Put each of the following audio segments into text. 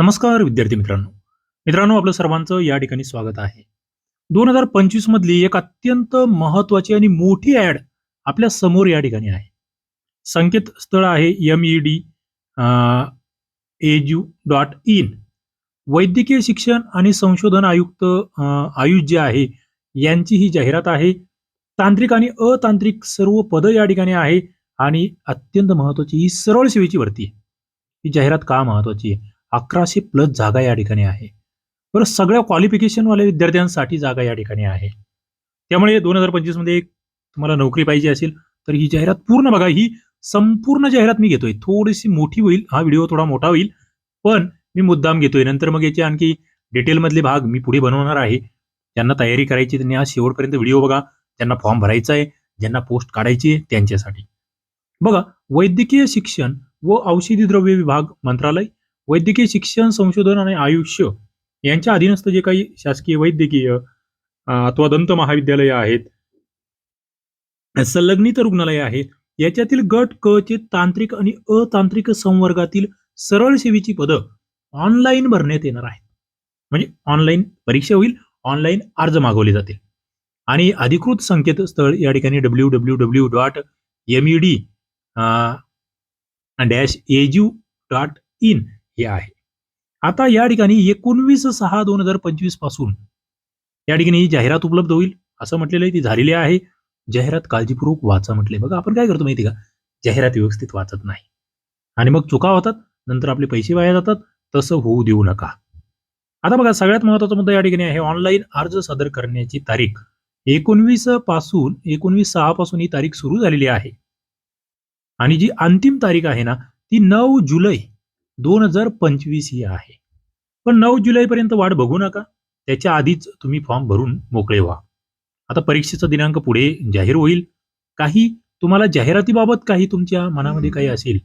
नमस्कार विद्यार्थी मित्रांनो. मित्रांनो आपलं सर्वांचं या ठिकाणी स्वागत आहे. दोन हजार पंचवीस मधली एक अत्यंत महत्वाची आणि मोठी ऍड आपल्यासमोर या ठिकाणी आहे. संकेतस्थळ आहे M E D edu dot in वैद्यकीय शिक्षण आणि संशोधन आयुक्त आयुष जे आहे यांची ही जाहिरात आहे. तांत्रिक आणि अतांत्रिक सर्व पदं या ठिकाणी आहे आणि अत्यंत महत्वाची ही सरळ सेवेची भरती आहे. ही जाहिरात का महत्वाची आहे? अकराशे प्लस जागा या ठिकाणी आहे. बरं सगळ्या क्वालिफिकेशनवाल्या विद्यार्थ्यांसाठी जागा या ठिकाणी आहे. त्यामुळे दोन हजार पंचवीसमध्ये एक तुम्हाला नोकरी पाहिजे असेल तर ही जाहिरात पूर्ण बघा ही संपूर्ण जाहिरात मी घेतोय. थोडीशी मोठी होईल हा व्हिडिओ थोडा मोठा होईल पण मी मुद्दाम घेतोय. नंतर मग याचे आणखी डिटेलमधले भाग मी पुढे बनवणार आहे. ज्यांना तयारी करायची त्यांनी आज शेवटपर्यंत व्हिडिओ बघा. ज्यांना फॉर्म भरायचा आहे ज्यांना पोस्ट काढायची आहे त्यांच्यासाठी. बघा वैद्यकीय शिक्षण व औषधी द्रव्य विभाग मंत्रालय वैद्यकीय शिक्षण संशोधन आणि आयुष्य यांच्या अधीनस्थ जे काही शासकीय वैद्यकीय अथवा दंत महाविद्यालय आहेत संलग्नित रुग्णालय आहेत याच्यातील गट क चे तांत्रिक आणि अतांत्रिक संवर्गातील सरळ सेवेची पदं ऑनलाईन भरण्यात येणार आहेत. म्हणजे ऑनलाईन परीक्षा होईल ऑनलाईन अर्ज मागवले जातील. आणि अधिकृत संकेतस्थळ या ठिकाणी W W W dot M E D dash edu dot in हे आहे. आता या ठिकाणी एकोणवीस सहा दोन हजार पंचवीसपासून या ठिकाणी जाहिरात उपलब्ध होईल असं म्हटलेलं आहे ती झालेली आहे. जाहिरात काळजीपूर्वक वाचा म्हटले. बघा आपण काय करतो माहिती का? जाहिरात व्यवस्थित वाचत नाही. आणि मग चुका होतात नंतर आपले पैसे वाया जातात तसं होऊ देऊ नका. आता बघा सगळ्यात महत्त्वाचा मुद्दा या ठिकाणी आहे ऑनलाईन अर्ज सादर करण्याची तारीख. एकोणवीसपासून एकोणवीस सहा पासून ही तारीख सुरू झालेली आहे. आणि जी अंतिम तारीख आहे ना ती नऊ जुलै दोन हजार पंचवीस ही आहे. पण नऊ जुलैपर्यंत वाट बघू नका. त्याच्या आधीच तुम्ही फॉर्म भरून मोकळे व्हा. आता परीक्षेचा दिनांक पुढे जाहीर होईल. काही तुम्हाला जाहिरातीबाबत काही तुमच्या मनामध्ये काही असेल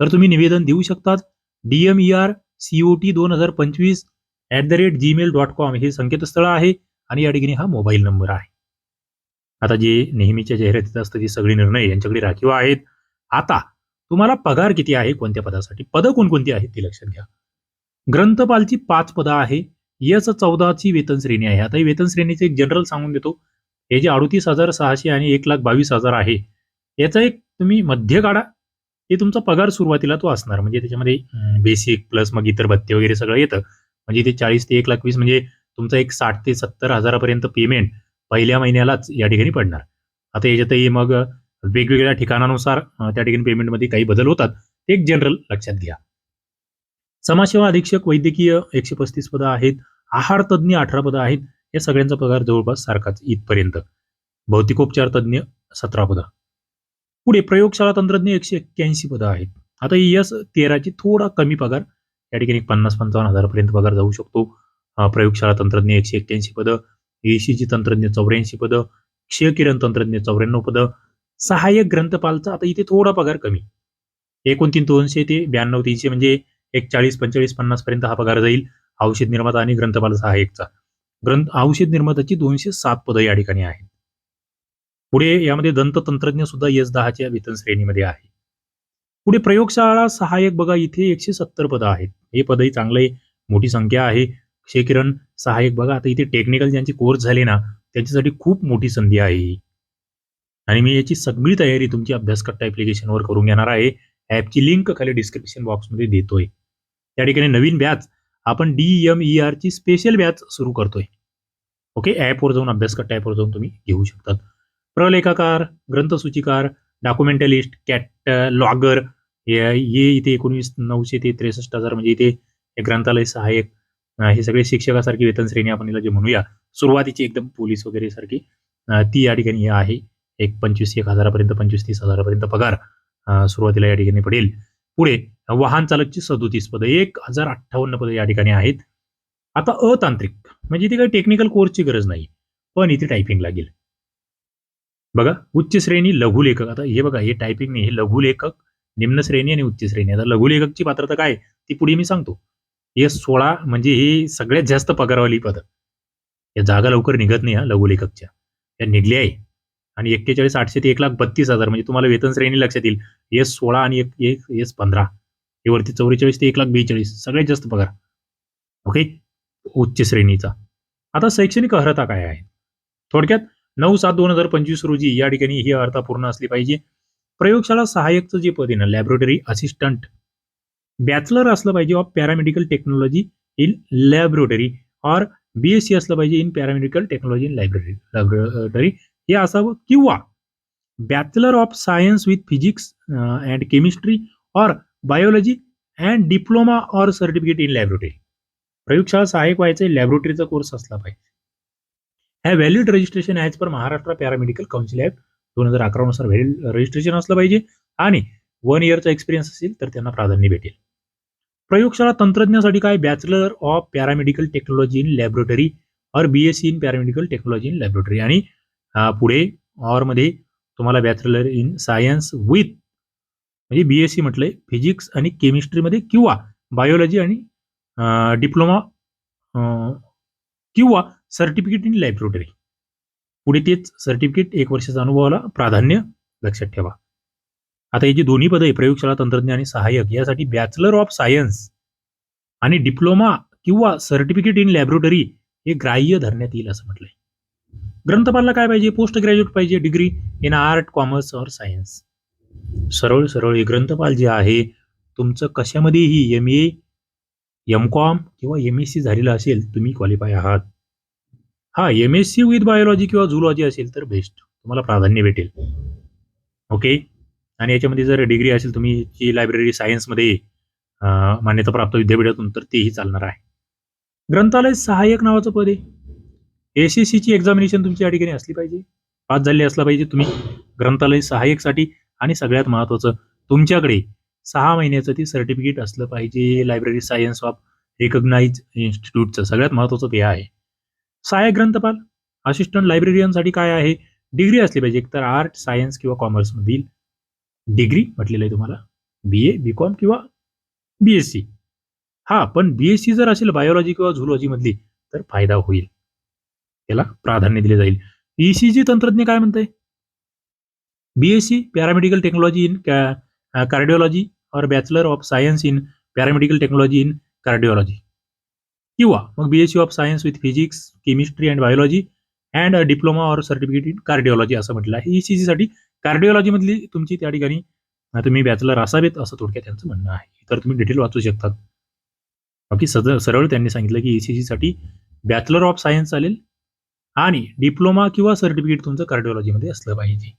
तर तुम्ही निवेदन देऊ शकतात. डीएमईआर ई आर सीओटी दोन हजार पंचवीस at the rate Gmail dot com हे संकेतस्थळ आहे आणि या ठिकाणी हा मोबाईल नंबर आहे. आता जे नेहमीच्या जाहिरातीत असतं ते सगळे निर्णय यांच्याकडे राखीव आहेत आता तुम्हाला पगार किती आहे कोणत्या पदासाठी? पदं कोणकोणती आहेत ती लक्षात घ्या. ग्रंथपालची पाच पदं आहे. यस चौदाची वेतन श्रेणी आहे. आता ही वेतन श्रेणीचे एक जनरल सांगून देतो. हे जे अडतीस हजार सहाशे आणि एक लाख बावीस हजार आहे याचा एक तुम्ही मध्य काढा. हे तुमचा पगार सुरुवातीला तो असणार. म्हणजे त्याच्यामध्ये बेसिक प्लस मग इतर भत्ते वगैरे सगळं येतं. म्हणजे ते चाळीस ते एक लाख वीस म्हणजे तुमचं एक साठ ते सत्तर हजारापर्यंत पेमेंट पहिल्या महिन्यालाच या ठिकाणी पडणार. आता याच्यातही मग वेगवेगळ्या ठिकाणानुसार त्या ठिकाणी पेमेंटमध्ये काही बदल होतात. ते एक जनरल लक्षात घ्या. समाजसेवा अधीक्षक वैद्यकीय एकशे पस्तीस पदं आहेत आहार तज्ज्ञ अठरा पदं आहेत या सगळ्यांचा पगार जवळपास सारखाच इथपर्यंत. भौतिकोपचार तज्ज्ञ सतरा पदं. पुढे प्रयोगशाळा तंत्रज्ञ एकशे एक्क्याऐंशी पदं आहेत. आता यस तेराची थोडा कमी पगार या ठिकाणी पन्नास पंचावन्न हजारपर्यंत पगार जाऊ शकतो. प्रयोगशाळा तंत्रज्ञ एकशे एक्क्याऐंशी पदं एसीजी तंत्रज्ञ चौऱ्याऐंशी पदं क्षयकिरण तंत्रज्ञ चौऱ्याण्णव पदं सहाय्यक ग्रंथपालचा आता इथे थोडा पगार कमी. एकोणतीन दोनशे ते ब्याण्णव तीनशे म्हणजे एक चाळीस पंचेचाळीस पन्नास पर्यंत हा पगार जाईल औषध निर्माता आणि ग्रंथपाल सहाय्यकचा. ग्रंथ औषध निर्माताची दोनशे सात पदं या ठिकाणी आहेत. पुढे यामध्ये दंत तंत्रज्ञ सुद्धा एस दहाच्या वेतन श्रेणीमध्ये आहे. पुढे प्रयोगशाळा सहाय्यक बघा इथे एकशे सत्तर पदं आहेत. हे पदही चांगले मोठी संख्या आहे. क्षेकिरण सहाय्यक बघा आता इथे टेक्निकल ज्यांचे कोर्स झाले ना त्यांच्यासाठी खूप मोठी संधी आहे ही. आणि मी याची सगळी तयारी तुमची अभ्यासकट्टा ॲप्लिकेशनवर करून घेणार आहे. ॲपची लिंक खाली डिस्क्रिप्शन बॉक्समध्ये देतोय. त्या ठिकाणी नवीन बॅच आपण डी एम ई आरची स्पेशल बॅच सुरू करतोय. ओके ॲपवर जाऊन अभ्यासकट्टा ॲपवर जाऊन तुम्ही घेऊ शकतात. प्रलेखाकार ग्रंथसूचीकार डॉक्युमेंटलिस्ट कॅटलॉगर हे इथे एकोणवीस नऊशे ते त्रेसष्ट हजार म्हणजे इथे हे ग्रंथालय सहाय्यक हे सगळे शिक्षकासारखी वेतन श्रेणी आपण जे म्हणूया सुरुवातीची एकदम पोलीस वगैरे सारखी ती या ठिकाणी हे आहे. एक पंचवीस एक हजारापर्यंत पंचवीस तीस हजारापर्यंत पगार सुरुवातीला या ठिकाणी पडेल. पुढे वाहन चालकची सदोतीस पदं एक हजार अठ्ठावन्न पदं या ठिकाणी आहेत. आता अतांत्रिक म्हणजे इथे काही टेक्निकल कोर्सची गरज नाही पण इथे टायपिंग लागेल. बघा उच्च श्रेणी लघुलेखक आता हे बघा हे टायपिंग नाही हे लघुलेखक निम्न श्रेणी आणि उच्च श्रेणी. आता लघुलेखकची पात्रता काय ती पुढे मी सांगतो. हे सोळा म्हणजे हे सगळ्यात जास्त पगारवाली पदं. या जागा लवकर निघत नाही हा लघुलेखकच्या. या निघल्या आहे. आणि एक्केचाळीस आठशे ते एक लाख बत्तीस हजार म्हणजे तुम्हाला वेतन श्रेणी लक्षात येईल. एस सोळा आणि एक एक एस पंधरा. हे वरती चौवेचाळीस ते एक लाख बेचाळीस. सगळ्यात जास्त पगार. ओके उच्च श्रेणीचा. आता शैक्षणिक अर्हता काय आहे थोडक्यात नऊ सात दोन हजार पंचवीस रोजी या ठिकाणी ही अर्हता पूर्ण असली पाहिजे. प्रयोगशाळा सहाय्यकचं जे पद आहे ना लॅबोरेटरी असिस्टंट बॅचलर असलं पाहिजे of paramedical technology in laboratory or BSc असलं पाहिजे in paramedical technology in library laboratory हे असावं किंवा bachelor of science with physics and chemistry or biology and diploma or certificate in laboratory प्रयोगशाळा सहाय्यक व्हायचं लॅबोरेटरीचा कोर्स असला पाहिजे. ह्या valid registration as per Maharashtra paramedical council act दोन हजार अकरा नुसार व्हॅलिड रजिस्ट्रेशन असलं पाहिजे आणि वन इयरचा एक्सपिरियन्स असेल तर त्यांना प्राधान्य भेटेल. प्रयोगशाळा तंत्रज्ञासाठी काय? Bachelor of paramedical technology in laboratory or B S C in paramedical technology in laboratory आणि पुढे ऑरमध्ये तुम्हाला बॅचलर इन सायन्स विथ म्हणजे बी एस सी म्हटलंय फिजिक्स आणि केमिस्ट्रीमध्ये किंवा बायोलॉजी आणि डिप्लोमा किंवा सर्टिफिकेट इन लॅबोरेटरी पुढे तेच सर्टिफिकेट एक वर्षाचा अनुभवाला प्राधान्य लक्षात ठेवा. आता हे जी दोन्ही पदं आहे प्रयोगशाळा तंत्रज्ञ आणि सहाय्यक यासाठी बॅचलर ऑफ सायन्स आणि डिप्लोमा किंवा सर्टिफिकेट इन लॅबोरेटरी हे ग्राह्य धरण्यात येईल असं म्हटलंय. ग्रंथपालला काय पाहिजे? पोस्ट ग्रॅज्युएट पाहिजे डिग्री इन आर्ट कॉमर्स और सायन्स. सरळ सरळ हे ग्रंथपाल जे आहे तुमचं कशामध्येही एम ए एम कॉम किंवा एम एस सी झालेलं असेल तुम्ही क्वालिफाय आहात. हा M S C with biology किंवा झुलॉजी असेल तर बेस्ट तुम्हाला प्राधान्य भेटेल. ओके आणि याच्यामध्ये जर डिग्री असेल तुम्ही जी लायब्ररी सायन्समध्ये मान्यता मान्यताप्राप्त विद्यापीठातून तर तेही चालणार आहे. ग्रंथालय सहाय्यक नावाचं पद आहे. एस सीची एक्झामिनेशन तुमची या ठिकाणी असली पाहिजे. पास झाले असला पाहिजे तुम्ही. ग्रंथालय सहाय्यकसाठी आणि सगळ्यात महत्त्वाचं तुमच्याकडे सहा महिन्याचं ते सर्टिफिकेट असलं पाहिजे. लायब्ररी सायन्स ऑफ रिकग्नाइज इन्स्टिट्यूटचं सगळ्यात महत्त्वाचं ते आहे. सहाय्यक ग्रंथपाल असिस्टंट लायब्ररियनसाठी काय आहे? डिग्री असली पाहिजे. एकतर आर्ट सायन्स किंवा कॉमर्समधील डिग्री म्हटलेलं आहे तुम्हाला. बी ए बी कॉम किंवा बी एस सी हा पण बी एस सी जर असेल बायोलॉजी किंवा झुलॉजीमधली तर फायदा होईल. याला प्राधान्य दिले जाईल. ईसीजी तंत्रज्ञ काय म्हणते BSc paramedical technology in cardiology और bachelor of science in paramedical technology in cardiology किंवा मग BSc of science with physics chemistry and biology and diploma और सर्टिफिकेट इन कार्डिओलॉजी असं म्हटलं आहे. ईसीजी साठी कार्डिओलॉजी मधली तुमची त्या ठिकाणी तुम्ही बॅचलर असावेत असं थोडक्यात त्यांचं म्हणणं आहे. तर तुम्ही डिटेल वाचू शकतात बाकी सद सरळ त्यांनी सांगितलं की ECG साठी बॅचलर ऑफ सायन्स चालेल आणि डिप्लोमा किंवा सर्टिफिकेट तुमचं कार्डिओलॉजीमध्ये असलं पाहिजे.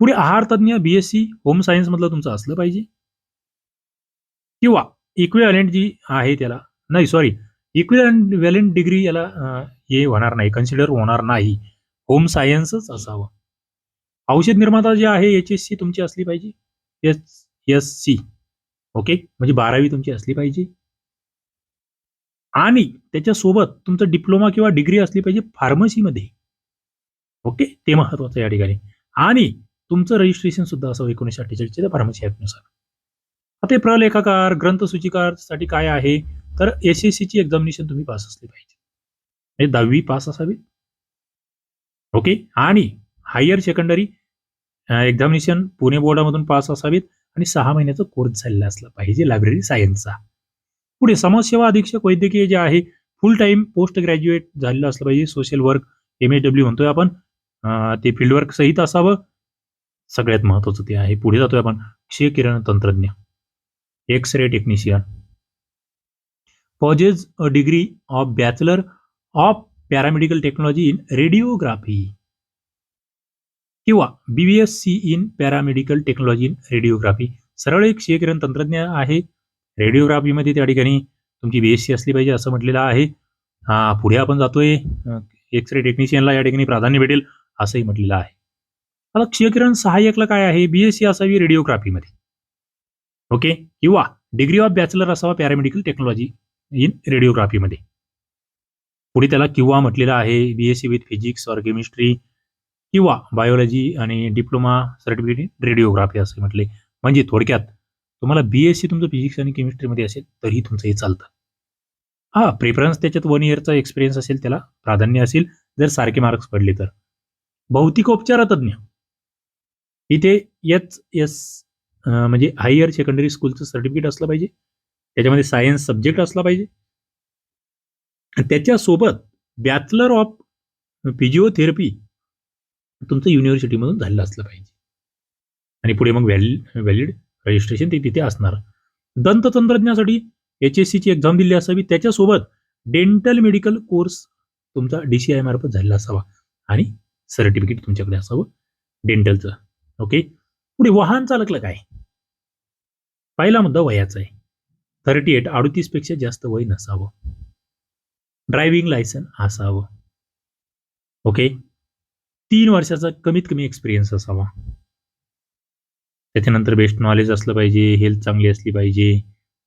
पुढे आहार तज्ज्ञ बीएससी होम सायन्समधलं तुमचं असलं पाहिजे. किंवा इक्विव्हॅलेंट जी आहे त्याला नाही सॉरी इक्विव्हॅलेंट डिग्री याला हे होणार नाही कन्सिडर होणार नाही. होम सायन्सच असावं. औषध निर्माता जे आहे एच एस सी तुमची असली पाहिजे? एस एस सी ओके म्हणजे बारावी तुमची असली पाहिजे. आणि त्याच्यासोबत तुमचं डिप्लोमा किंवा डिग्री असली पाहिजे फार्मसीमध्ये ओके ते महत्वाचं या ठिकाणी. आणि तुमचं रजिस्ट्रेशन सुद्धा असावं एकोणीसशे अठ्ठेचाळीसच्या फार्मसी ॲक्टनुसार आता हे प्रलेखाकार ग्रंथसूचिकारसाठी काय आहे? तर एस एस सीची एक्झामिनेशन तुम्ही पास असली पाहिजे. म्हणजे दहावी पास असावी ओके आणि हायर सेकंडरी एक्झामिनेशन पुणे बोर्डामधून पास असावीत. आणि सहा महिन्याचा कोर्स झालेला असला पाहिजे लायब्ररी सायन्सचा पुढे समाजसेवा अधीक्षक वैद्यकीय जे आहे फुल टाइम पोस्ट ग्रॅज्युएट झालेलं असलं पाहिजे. Social work M H W म्हणतोय आपण. ते फील्ड वर्क सहित असावं. सगळ्यात महत्वाचं ते आहे. पुढे जातोय आपण. क्षयकिरण तंत्रज्ञ. X ray technician possess a degree of bachelor of paramedical technology in radiography किंवा BBS C in paramedical technology in radiography सरळ एक क्षयकिरण तंत्रज्ञ आहे. रेडिओग्राफीमध्ये त्या ठिकाणी तुमची बी एस सी असली पाहिजे असं म्हटलेलं आहे. हा पुढे आपण जातोय. एक्स रे टेक्निशियनला या ठिकाणी प्राधान्य भेटेल असंही म्हटलेलं आहे. आता क्षयकिरण सहाय्यकला काय आहे? बी एस सी असावी रेडिओग्राफीमध्ये ओके? किंवा डिग्री ऑफ बॅचलर असावा पॅरामेडिकल टेक्नॉलॉजी इन रेडिओग्राफीमध्ये पुढे त्याला किंवा म्हटलेलं आहे बीएससी विथ फिजिक्स और केमिस्ट्री किंवा बायोलॉजी आणि डिप्लोमा सर्टिफिकेट रेडिओग्राफी असं म्हटले. म्हणजे थोडक्यात तुम्हाला बीएससी तुमचं फिजिक्स आणि केमिस्ट्रीमध्ये असेल तरीही तुमचं हे चालतं. हा प्रेफरन्स त्याच्यात वन इयरचा एक्सपिरियन्स असेल त्याला प्राधान्य असेल जर सारखे मार्क्स पडले तर. भौतिकोपचार तज्ज्ञ इथे एच एस म्हणजे हायर सेकंडरी स्कूलचं सर्टिफिकेट असलं पाहिजे. त्याच्यामध्ये सायन्स सब्जेक्ट असला पाहिजे. त्याच्यासोबत बॅचलर ऑफ फिजिओथेरपी तुमचं युनिव्हर्सिटीमधून झालेलं असलं पाहिजे. आणि पुढे मग व्हॅलिड व्हॅलिड रजिस्ट्रेशन ते तिथे असणार. दंततंत्रज्ञासाठी एच एस सीची एक्झाम दिली असावी त्याच्यासोबत डेंटल मेडिकल कोर्स तुमचा डी सी आय मार्फत झालेला असावा. आणि सर्टिफिकेट तुमच्याकडे असावं डेंटलचं ओके पुढे वाहन चालकला काय? पहिला मुद्दा वयाचा आहे. थर्टी एट अडतीसपेक्षा जास्त वय नसावं. ड्रायव्हिंग लायसन असावं. ओके तीन वर्षाचा कमीत कमी एक्सपिरियन्स असावा. त्याच्यानंतर बेस्ट नॉलेज असलं पाहिजे हेल्थ चांगली असली पाहिजे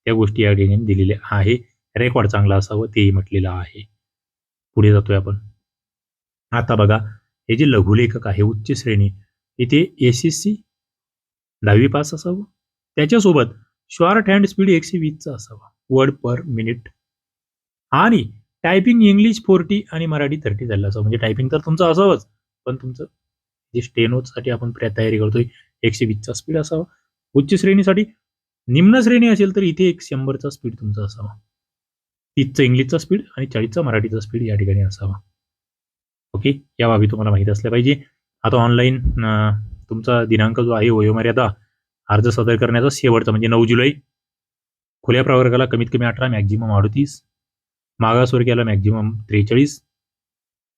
त्या गोष्टी या ठिकाणी दिलेल्या आहे. रेकॉर्ड चांगला असावं तेही म्हटलेलं आहे. पुढे जातोय आपण. आता बघा हे जे लघुलेखक आहे उच्च श्रेणी इथे एस एस सी दहावी पास असावं. त्याच्यासोबत शॉर्ट हँड स्पीड एकशे वीसचा असावा. वर्ड पर मिनिट आणि टायपिंग इंग्लिश फोर्टी आणि मराठी थर्टी झालं असावं म्हणजे टायपिंग तर तुमचं असावंच. पण तुमचं जे स्टेनोसाठी आपण तयारी करतोय एकशे वीसचा स्पीड असावा. उच्च श्रेणीसाठी निम्न श्रेणी असेल तर इथे एक शंभरचा स्पीड तुमचा असावा. तीसचा इंग्लिशचा स्पीड आणि चाळीसचा मराठीचा स्पीड या ठिकाणी असावा. ओके या बाबी तुम्हाला माहीत असल्या पाहिजे. आता ऑनलाईन तुमचा दिनांक जो आहे वयोमर्यादा अर्ज सादर करण्याचा शेवटचा म्हणजे नऊ जुलै. खुल्या प्रवर्गाला कमीत कमी अठरा मॅक्झिमम अडतीस. मागासवर्गीयाला मॅक्झिमम त्रेचाळीस.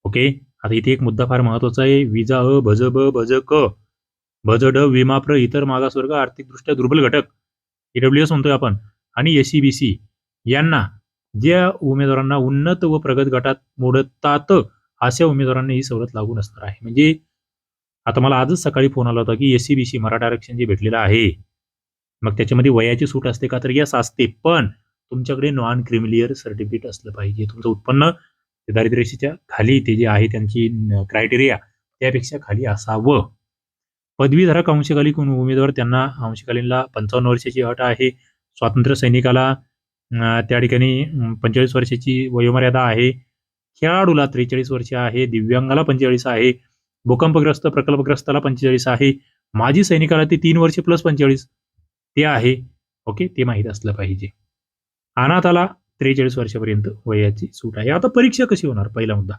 ओके आता इथे एक मुद्दा फार महत्त्वाचा आहे. विजा अ भज ब भज क. भज ड विमाप्र इतर मागासवर्ग आर्थिकदृष्ट्या दुर्बल घटक ईडब्ल्यू एस म्हणतोय आपण आणि एस सी बी सी यांना ज्या उमेदवारांना उन्नत व प्रगत गटात मोडतात अशा उमेदवारांना ही सवलत लागू नसणार आहे. म्हणजे आता मला आजच सकाळी फोन आला होता की S C B C Maratha आरक्षण जे भेटलेलं आहे मग त्याच्यामध्ये वयाची सूट असते का तर यस असते पण तुमच्याकडे नॉन क्रिमिलियर सर्टिफिकेट असलं पाहिजे. तुमचं उत्पन्न ते दारिद्र्यरेषेच्या खाली ते जे आहे त्यांची क्रायटेरिया त्यापेक्षा खाली असावं. पदवीधारक अंशकालीन उमेदवार त्यांना अंशकालीनला पंचावन्न वर्षाची अट आहे. स्वातंत्र्य सैनिकाला त्या ठिकाणी पंचेचाळीस वर्षाची वयोमर्यादा आहे. खेळाडूला त्रेचाळीस वर्ष आहे. दिव्यांगाला पंचेचाळीस आहे. भूकंपग्रस्त प्रकल्पग्रस्ताला पंचेचाळीस आहे. माजी सैनिकाला ते तीन वर्ष प्लस पंचेचाळीस. ते आहे. ओके? ते माहीत असलं पाहिजे. अनाथाला त्रेचाळीस वर्षापर्यंत वयाची सूट आहे. आता परीक्षा कशी होणार? पहिला मुद्दा.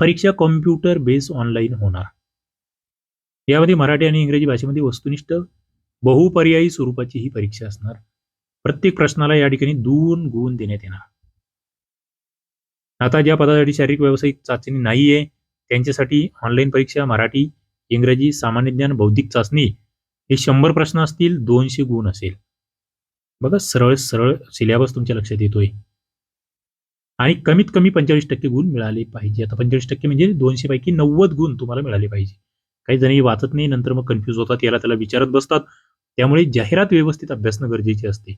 परीक्षा कॉम्प्युटर बेस ऑनलाईन होणार. यामध्ये मराठी आणि इंग्रजी भाषेमध्ये वस्तुनिष्ठ बहुपर्यायी स्वरूपाची ही परीक्षा असणार. प्रत्येक प्रश्नाला या ठिकाणी दोन गुण देण्यात येणार. आता ज्या पदासाठी शारीरिक व्यावसायिक चाचणी नाहीये त्यांच्यासाठी ऑनलाईन परीक्षा मराठी इंग्रजी सामान्य ज्ञान बौद्धिक चाचणी हे शंभर प्रश्न असतील दोनशे गुण असेल. बघा सरळ सरळ सिलेबस तुमच्या लक्षात येतोय. आणि कमीत कमी पंचेचाळीस टक्के गुण मिळाले पाहिजे. आता पंचेचाळीस टक्के म्हणजे दोनशे पैकी नव्वद गुण तुम्हाला मिळाले पाहिजे. काही जणी वाचत नाही नंतर मग कन्फ्यूज होतात याला त्याला विचारत बसतात. त्यामुळे जाहिरात व्यवस्थित अभ्यासणं गरजेचे असते.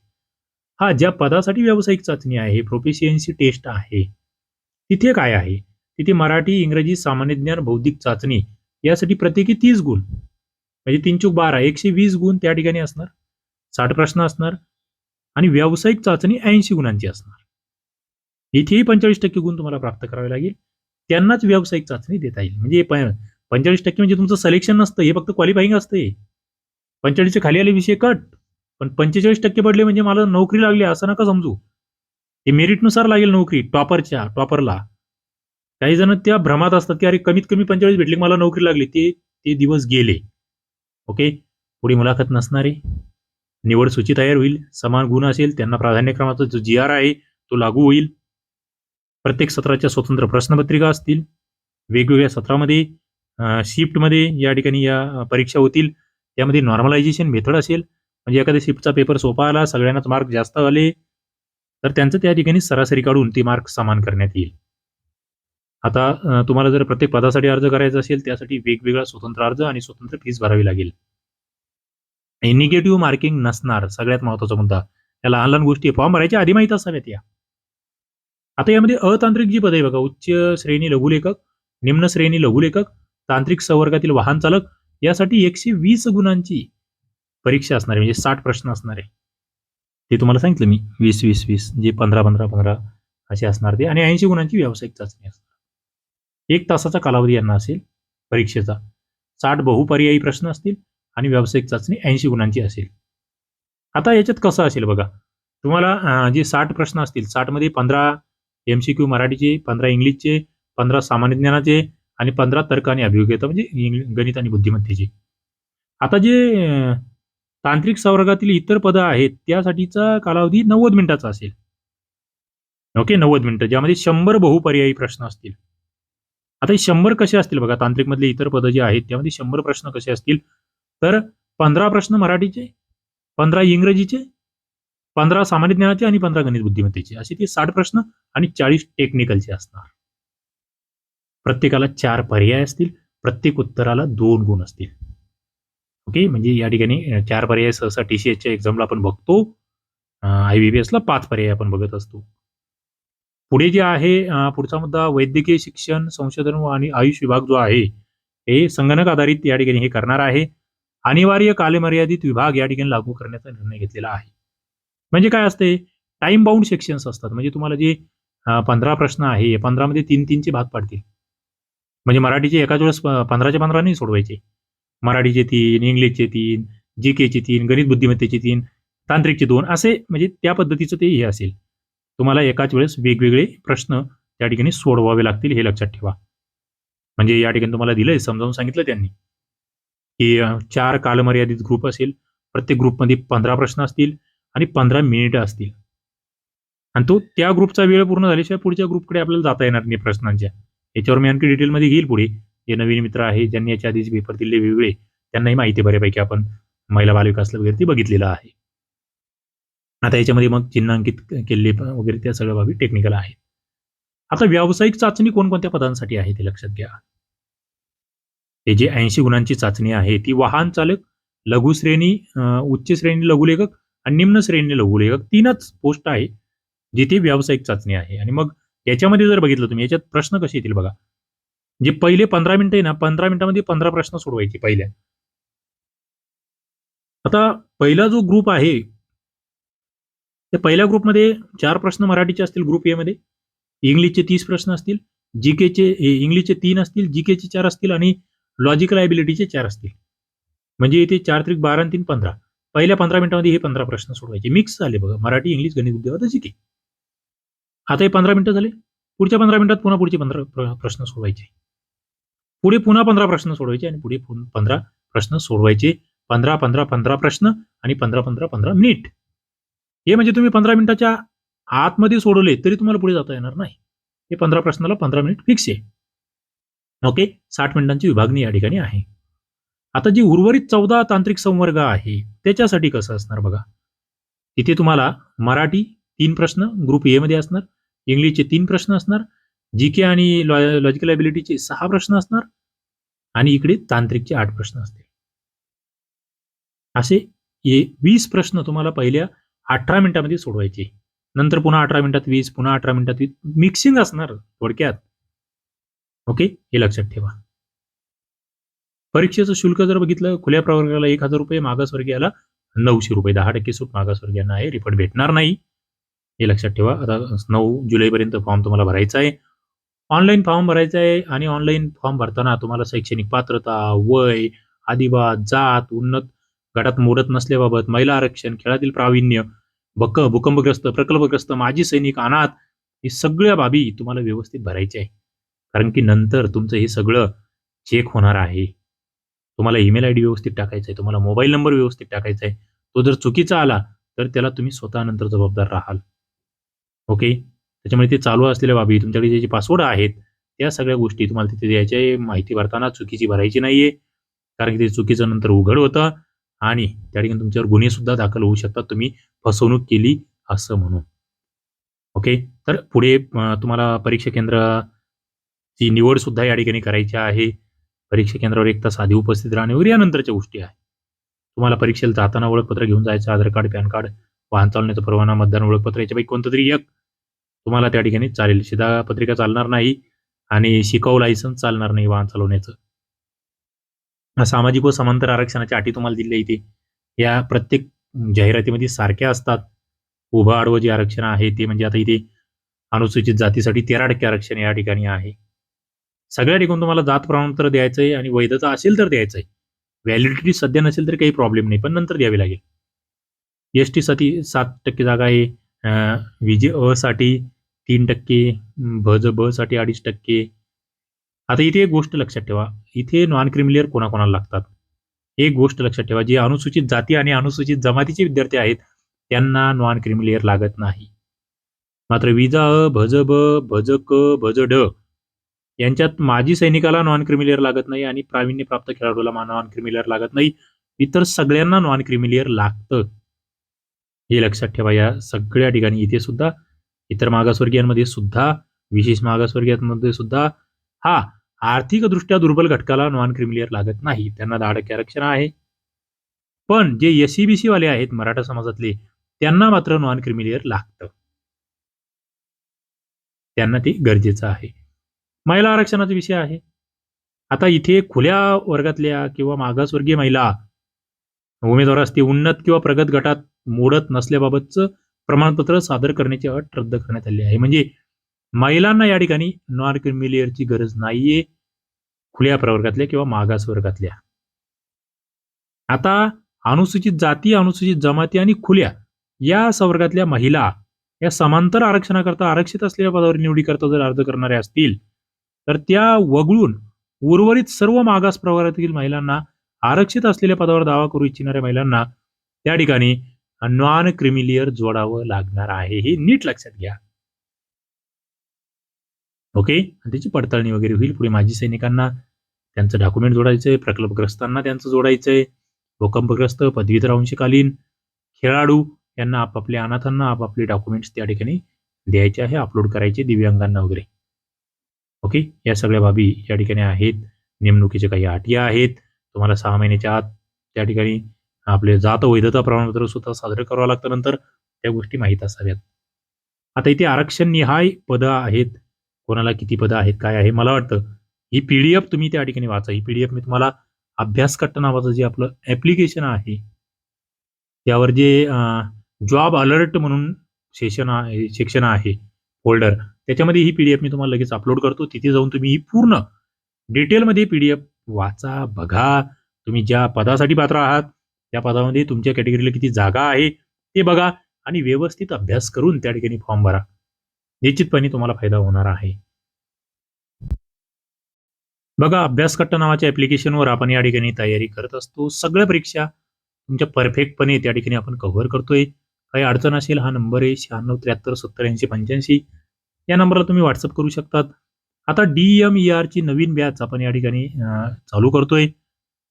हा ज्या पदासाठी व्यावसायिक चाचणी आहे प्रोफेशियन्सी टेस्ट आहे तिथे काय आहे? तिथे मराठी इंग्रजी सामान्य ज्ञान बौद्धिक चाचणी यासाठी प्रत्येकी तीस गुण. म्हणजे तीन चूक बारा एकशे वीस गुण त्या ठिकाणी असणार. साठ प्रश्न असणार. आणि व्यावसायिक चाचणी ऐंशी गुणांची असणार. इथेही पंचेचाळीस टक्के गुण तुम्हाला प्राप्त करावे लागेल. त्यांनाच व्यावसायिक चाचणी देता येईल. म्हणजे पंचेचाळीस टक्के म्हणजे तुमचं सिलेक्शन नसतं हे फक्त क्वालिफाईंग असतं हे पंचेचाळीसच्या खाली आले विषय कट पण पंचेचाळीस टक्के पडले म्हणजे मला नोकरी लागली असं नका समजू. ते मेरिटनुसार लागेल नोकरी टॉपरच्या टॉपरला काही जण त्या भ्रमात असतात की अरे कमीत कमी पंचेचाळीस भेटले मला नोकरी लागली. ते ते दिवस गेले. ओके पुढे मुलाखत नसणारे. निवड सूची तयार होईल. समान गुण असेल त्यांना प्राधान्यक्रमाचा जो जी आर आहे तो लागू होईल. प्रत्येक सत्राच्या स्वतंत्र प्रश्नपत्रिका असतील. वेगवेगळ्या सत्रामध्ये शिफ्टमध्ये या ठिकाणी या परीक्षा होतील. त्यामध्ये नॉर्मलायझेशन मेथड असेल. म्हणजे एखाद्या शिफ्टचा पेपर सोपा आला सगळ्यांनाच मार्क जास्त आले तर त्यांचं त्या ठिकाणी सरासरी काढून ते मार्क समान करण्यात येईल. आता तुम्हाला जर प्रत्येक पदासाठी अर्ज करायचा असेल त्यासाठी वेगवेगळा स्वतंत्र अर्ज आणि स्वतंत्र फीस भरावी लागेल. निगेटिव्ह मार्किंग नसणार सगळ्यात महत्त्वाचा मुद्दा. या लहान लहान गोष्टी फॉर्म भरायच्या आधी माहीत असाव्यात या. आता यामध्ये अतांत्रिक जी पद आहे बघा उच्च श्रेणी लघुलेखक निम्न श्रेणी लघुलेखक तांत्रिक संवर्गातील वाहन चालक यासाठी एकशे वीस गुणांची परीक्षा असणार आहे म्हणजे साठ प्रश्न असणार. आहे ते तुम्हाला सांगितलं मी वीस वीस वीस जे पंधरा पंधरा पंधरा असे असणार ते. आणि ऐंशी गुणांची व्यावसायिक चाचणी असणार. एक तासाचा कालावधी यांना असेल परीक्षेचा. साठ बहुपर्यायी प्रश्न असतील आणि व्यावसायिक चाचणी ऐंशी गुणांची असेल. आता याच्यात कसं असेल बघा. तुम्हाला जे साठ प्रश्न असतील साठमध्ये पंधरा एम सी क्यू मराठीचे पंधरा इंग्लिशचे पंधरा सामान्य ज्ञानाचे आणि पंधरा तर्क आणि अभियोग्यता म्हणजे गणित आणि बुद्धिमत्तेची. आता जे तांत्रिक संवर्गातील इतर पदं आहेत त्यासाठीचा कालावधी नव्वद मिनिटाचा असेल. ओके नव्वद मिनिटं ज्यामध्ये शंभर बहुपर्यायी प्रश्न असतील. आता हे शंभर कसे असतील बघा तांत्रिक मधले इतर पदं जे आहेत त्यामध्ये शंभर प्रश्न कसे असतील? तर पंधरा प्रश्न मराठीचे पंधरा इंग्रजीचे पंधरा सामान्य ज्ञानाचे आणि पंधरा गणित बुद्धिमत्तेचे. असे ते साठ प्रश्न आणि चाळीस टेक्निकलचे असणार. प्रत्येकाला चार पर्याय असतील प्रत्येक उत्तराला दोन गुण असतील. ओके म्हणजे या ठिकाणी चार पर्याय सहसा टीसीएसच्या एक्झामला आपण बघतो. आय बी बी एसला पाच पर्याय आपण बघत असतो. पुढे जे आहे पुढचा मुद्दा वैद्यकीय शिक्षण संशोधन आणि आयुष विभाग जो आहे हे संगणक आधारित या ठिकाणी हे करणार आहे. अनिवार्य कालमर्यादित विभाग या ठिकाणी लागू करण्याचा निर्णय घेतलेला आहे. म्हणजे काय असते? टाइम बाउंड सेक्शन्स असतात. म्हणजे तुम्हाला जे पंधरा प्रश्न आहे पंधरामध्ये तीन तीनचे भाग पाडतील. म्हणजे मराठीचे एकाच वेळेस पंधराच्या पंधराचे पंधरा नाही सोडवायचे. मराठीचे तीन इंग्लिशचे तीन जी केचे तीन गणित बुद्धिमत्तेचे तीन तांत्रिकचे दोन असे म्हणजे त्या पद्धतीचं ते हे असेल. तुम्हाला एकाच वेळेस वेगवेगळे प्रश्न त्या ठिकाणी सोडवावे लागतील हे लक्षात ठेवा. म्हणजे या ठिकाणी तुम्हाला दिलंय समजावून सांगितलं त्यांनी. की चार कालमर्यादित ग्रुप असेल प्रत्येक ग्रुपमध्ये पंधरा प्रश्न असतील आणि पंधरा मिनिटं असतील. आणि तो त्या ग्रुपचा वेळ पूर्ण झाल्याशिवाय पुढच्या ग्रुपकडे आपल्याला जाता येणार नाही प्रश्नांच्या. याच्यावर मी आणखी डिटेलमध्ये घेईल पुढे. जे नवीन मित्र आहे ज्यांनी याच्या आधीच पेपर दिले वेगळे त्यांनाही माहिती बऱ्यापैकी आपण महिला बालविकासला वगैरे ते बघितलेलं आहे. आता याच्यामध्ये मग चिन्हांकित केले वगैरे त्या सगळ्या बाबी टेक्निकल आहेत. आता व्यावसायिक चाचणी कोणकोणत्या पदांसाठी आहे ते लक्षात घ्या. हे जे ऐंशी गुणांची चाचणी आहे ती वाहन चालक लघु श्रेणी उच्च श्रेणी लघुलेखक आणि निम्न श्रेणी लघुलेखक तीनच पोस्ट आहे जिथे व्यावसायिक चाचणी आहे. आणि मग याच्यामध्ये जर बघितलं तुम्ही याच्यात प्रश्न कसे येतील बघा. जे पहिले पंधरा मिनिटं आहे ना पंधरा मिनिटामध्ये पंधरा प्रश्न सोडवायचे पहिल्या. आता पहिला जो ग्रुप आहे त्या पहिल्या ग्रुपमध्ये चार प्रश्न मराठीचे असतील ग्रुप ए मध्ये. इंग्लिशचे तीस प्रश्न असतील जीकेचे इंग्लिशचे तीन असतील जीकेचे चार असतील आणि लॉजिकल ॲबिलिटीचे चार असतील. म्हणजे इथे चार त्रिक बारा आणि तीन पंधरा. पहिल्या पंधरा मिनिटामध्ये हे पंधरा प्रश्न सोडवायचे. मिक्स झाले बघा. मराठी इंग्लिश गणित बुद्धिमत्ता जीके आता हे पंधरा मिनटं झाले. पुढच्या पंधरा मिनिटात पुन्हा पुढचे पंधरा प्रश्न सोडवायचे. पुढे पुन्हा पंधरा प्रश्न सोडवायचे आणि पुढे पंधरा प्रश्न सोडवायचे. पंधरा पंधरा पंधरा प्रश्न आणि पंधरा पंधरा पंधरा मिनिट. हे म्हणजे तुम्ही पंधरा मिनिटाच्या आतमध्ये सोडवले तरी तुम्हाला पुढे जाता येणार नाही. हे पंधरा प्रश्नाला पंधरा मिनिट फिक्स आहे. ओके साठ मिनिटांची विभागणी या ठिकाणी आहे. आता जी उर्वरित चौदा तांत्रिक संवर्ग आहे त्याच्यासाठी कसं असणार बघा? तिथे तुम्हाला मराठी तीन प्रश्न ग्रुप ए मध्ये असणार. इंग्लिशचे तीन प्रश्न असणार जी के आणि लॉ लॉजिकल ॲबिलिटीचे सहा प्रश्न असणार आणि इकडे तांत्रिकचे आठ प्रश्न असतील. असे हे वीस प्रश्न तुम्हाला पहिल्या अठरा मिनिटामध्ये सोडवायचे. नंतर पुन्हा अठरा मिनिटात वीस पुन्हा अठरा मिनिटात वीस. मिक्सिंग असणार थोडक्यात. ओके हे लक्षात ठेवा. परीक्षेचं शुल्क जर बघितलं खुल्या प्रवर्गाला एक हजार रुपये मागासवर्गीयाला नऊशे रुपये. दहा टक्के सूट मागासवर्गीयांना आहे. रिफंड भेटणार नाही. हे लक्षात ठेवा. आता नऊ जुलैपर्यंत फॉर्म तुम्हाला भरायचा आहे. ऑनलाईन फॉर्म भरायचा आहे आणि ऑनलाईन फॉर्म भरताना तुम्हाला शैक्षणिक पात्रता वय आदिवास जात उन्नत गटात मोडत नसल्याबाबत महिला आरक्षण खेळातील प्रावीण्य बक भूकंपग्रस्त प्रकल्पग्रस्त माजी सैनिक अनाथ हे सगळ्या बाबी तुम्हाला व्यवस्थित भरायच्या आहे. कारण की नंतर तुमचं हे सगळं चेक होणार आहे. तुम्हाला ईमेल आय डी व्यवस्थित टाकायचा आहे. तुम्हाला मोबाईल नंबर व्यवस्थित टाकायचा आहे. तो जर चुकीचा आला तर त्याला तुम्ही स्वतः नंतर जबाबदार राहाल. ओके? त्याच्यामुळे ते चालू असलेल्या बाबी तुमच्याकडे जे जे पासवर्ड आहेत त्या सगळ्या गोष्टी तुम्हाला तिथे द्यायच्या माहिती भरताना चुकीची भरायची नाहीये. कारण की ते चुकीचं नंतर उघड होतं आणि त्या ठिकाणी तुमच्यावर गुन्हे सुद्धा दाखल होऊ शकतात. तुम्ही फसवणूक केली असं म्हणून. ओके? तर पुढे तुम्हाला परीक्षा केंद्राची निवड सुद्धा या ठिकाणी करायची आहे. परीक्षा केंद्रावर एक तास आधी उपस्थित राहणे वगैरे या नंतरच्या गोष्टी आहे तुम्हाला परीक्षेला जाताना ओळखपत्र घेऊन जायचं आधार कार्ड पॅन कार्ड वाहन चालवण्याचा परवाना मतदान ओळखपत्र याच्यापैकी कोणतं तरी एक तुम्हाला त्या ठिकाणी चालेल. शिधा पत्रिका चालणार नाही आणि शिकाऊ लायसन्स चालणार नाही वाहन चालवण्याचं. सामाजिक व समांतर आरक्षणाच्या अटी तुम्हाला दिल्या इथे. या प्रत्येक जाहिरातीमध्ये सारख्या असतात. उभं आडवं जे आरक्षण आहे ते म्हणजे आता इथे अनुसूचित जातीसाठी तेरा टक्के आरक्षण या ठिकाणी आहे. सगळ्या ठिकाणी तुम्हाला जात प्रमाणपत्र आहे आणि वैधता असेल तर द्यायचं आहे व्हॅलिडिटी सध्या नसेल तर काही प्रॉब्लेम नाही पण नंतर द्यावी लागेल. एस टी साठी सात टक्के जागा आहे. विजे अ साठी तीन टक्के भज ब साठी अडीच टक्के. आता इथे एक गोष्ट लक्षात ठेवा. इथे नॉन क्रिमिलियर कोणाकोणाला लागतात? एक गोष्ट लक्षात ठेवा. जे अनुसूचित जाती आणि अनुसूचित जमातीचे विद्यार्थी आहेत त्यांना नॉन क्रिमिलियर लागत नाही. मात्र विजा अ भज ब भज क भज ड यांच्यात माजी सैनिकाला नॉन क्रिमिलियर लागत नाही आणि प्रावीण्य प्राप्त खेळाडूला नॉन क्रिमिलियर लागत नाही. इतर सगळ्यांना नॉन क्रिमिलियर लागतं. हे लक्षात ठेवा या सगळ्या ठिकाणी इथे सुद्धा इतर मागासवर्गीयांमध्ये सुद्धा विशेष मागासवर्गीयांमध्ये सुद्धा हा आर्थिकदृष्ट्या दुर्बल घटकाला नॉन क्रिमिलियर लागत नाही. त्यांना दहा टक्के आरक्षण आहे. पण जे एसईबीसी वाले आहेत मराठा समाजातले त्यांना मात्र नॉन क्रिमिलियर लागतं. त्यांना ते गरजेचं आहे. महिला आरक्षणाचा विषय आहे. आता इथे खुल्या वर्गातल्या किंवा मागासवर्गीय महिला उमेदवार असते उन्नत किंवा प्रगत गटात मोडत नसल्याबाबतचं प्रमाणपत्र सादर करण्याची अट रद्द करण्यात आली आहे. म्हणजे महिलांना या ठिकाणी नॉन क्रिमिलियरची गरज नाहीये खुल्या प्रवर्गातल्या किंवा मागास वर्गातल्या. आता अनुसूचित जाती अनुसूचित जमाती आणि खुल्या या संवर्गातल्या महिला या समांतर आरक्षणाकरता आरक्षित असलेल्या पदावर निवडीकरता जर अर्ज करणाऱ्या असतील तर त्या वगळून उर्वरित सर्व मागास प्रवर्गातील महिलांना आरक्षित असलेल्या पदावर दावा करू इच्छिणाऱ्या महिलांना त्या ठिकाणी नॉन क्रिमिलियर जोडावं लागणार आहे हे नीट लक्षात घ्या. ओके आणि त्याची पडताळणी वगैरे होईल पुढे माजी सैनिकांना. त्यांचं डॉक्युमेंट जोडायचंय प्रकल्पग्रस्तांना त्यांचं जोडायचंय. भूकंपग्रस्त पदवीधर अंशकालीन खेळाडू यांना आपापल्या अनाथांना आपापले डॉक्युमेंट्स त्या ठिकाणी द्यायचे आहे अपलोड करायचे दिव्यांगांना वगैरे. ओके या सगळ्या बाबी या ठिकाणी आहेत. नेमणुकीच्या काही अटी आहेत. तुम्हाला सहा महिन्याच्या आत त्या ठिकाणी आपले जात वैधता प्रमाणपत्र सुद्धा सादर करावं लागतं. नंतर त्या गोष्टी माहीत असाव्यात. आता इथे आरक्षण निहाय पदं आहेत. कोणाला किती पदं आहेत काय आहे? मला वाटतं ही पीडीएफ तुम्ही त्या ठिकाणी वाचा. ही पीडीएफ मी तुम्हाला अभ्यास कट्ट नावाचं जे आपलं ऍप्लिकेशन आहे त्यावर जे जॉब अलर्ट म्हणून सेशन आहे सेक्शन आहे फोल्डर त्याच्यामध्ये ही पीडीएफ मी तुम्हाला लगेच अपलोड करतो. तिथे जाऊन तुम्ही ही पूर्ण डिटेलमध्ये पीडीएफ वाचा बघा. तुम्ही ज्या पदासाठी पात्र आहात या पदामध्ये तुमच्या कॅटेगरीला किती जागा आहे ते बघा आणि व्यवस्थित अभ्यास करून त्या ठिकाणी फॉर्म भरा. निश्चितपणे तुम्हाला फायदा होणार आहे. बघा अभ्यासकट्टा नावाच्या ॲप्लिकेशनवर आपण या ठिकाणी तयारी करत असतो. सगळ्या परीक्षा तुमच्या परफेक्टपणे त्या ठिकाणी आपण कव्हर करतोय. काही अडचण असेल हा नंबर आहे शहाण्णव त्र्याहत्तर सत्तर ऐंशी पंच्याऐंशी. या नंबरला तुम्ही व्हॉट्सअप करू शकतात. आता डी एम ई आरची नवीन बॅच आपण या ठिकाणी चालू करतोय.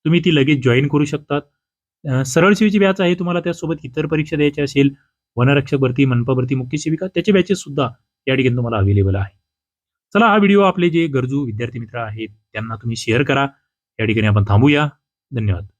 तुम्ही ती लगेच जॉईन करू शकतात. सरळ सेवेची बॅच आहे. तुम्हाला त्यासोबत इतर परीक्षा द्यायची असेल वनरक्षक भरती मनपा भरती मुख्य सेविका त्याचे बॅचेस सुद्धा या ठिकाणी तुम्हाला अवेलेबल आहे. चला हा व्हिडिओ आपले जे गरजू विद्यार्थी मित्र आहेत त्यांना तुम्ही शेअर करा. या ठिकाणी आपण थांबूया. धन्यवाद.